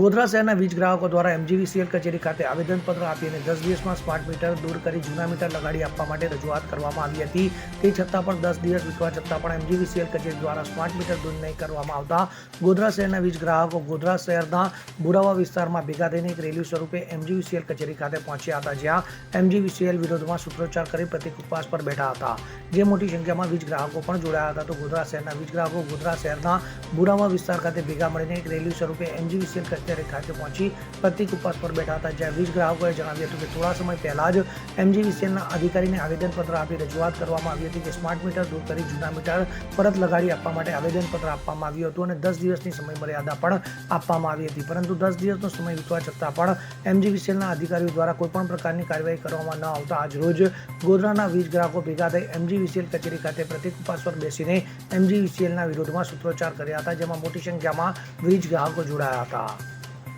ગોધરા શહેરના વીજ ગ્રાહકો દ્વારા એમજીવીસીએલ કચેરી ખાતે આવેદનપત્ર આપી અને દસ દિવસમાં સ્માર્ટ મીટર દૂર કરી જૂના મીટર લગાડી આપવા માટે રજૂઆત કરવામાં આવી હતી. તે છતાં પણ દસ દિવસ વીતવા છતાં પણ એમજીવીસીએલ કચેરી દ્વારા સ્માર્ટ મીટર દૂર નહીં કરવામાં આવતા ગોધરા શહેરના વીજ ગ્રાહકો ગોધરા શહેરના બુરાવા વિસ્તારમાં ભેગા થઈને એક રેલી સ્વરૂપે એમજીવીસીએલ કચેરી ખાતે પહોંચ્યા હતા, જ્યાં એમજીવીસીએલ વિરોધમાં સૂત્રોચ્ચાર કરી પ્રતિક ઉપવાસ પર બેઠા હતા. જે મોટી સંખ્યામાં વીજ ગ્રાહકો પણ જોડાયા હતા. તો ગોધરા શહેરના વીજ ગ્રાહકો ગોધરા શહેરના બુરાવા વિસ્તાર ખાતે ભેગા મળીને એક રેલી સ્વરૂપે એમજીવીસીએલ કચેરી ખાતે પહોંચી પ્રતિક ઉપવાસ પર બેઠા હતા. જ્યાં વીજ ગ્રાહકોએ જણાવ્યું હતું કે થોડા સમય પહેલા જ એમજીવીસીએલના અધિકારીને આવેદનપત્ર આપી રજૂઆત કરવામાં આવી હતી કે સ્માર્ટ મીટર દૂર કરી જૂના મીટર પરત લગાડી આપવા માટે આવેદનપત્ર આપવામાં આવ્યું હતું અને દસ દિવસની સમય મર્યાદા પણ આપવામાં આવી હતી. પરંતુ દસ દિવસનો સમય વીતવા છતાં પણ એમજીવીસીએલના અધિકારીઓ દ્વારા કોઈપણ પ્રકારની કાર્યવાહી કરવામાં ન આવતા આજરોજ ગોધરાના વીજ ગ્રાહકો ભેગા થઈ એમજીવીસીએલ કચેરી ખાતે પ્રતિક ઉપવાસ પર બેસીને એમજીવીસીએલના વિરોધમાં સૂત્રોચ્ચાર કર્યા હતા, જેમાં મોટી સંખ્યામાં વીજ ગ્રાહકો જોડાયા હતા.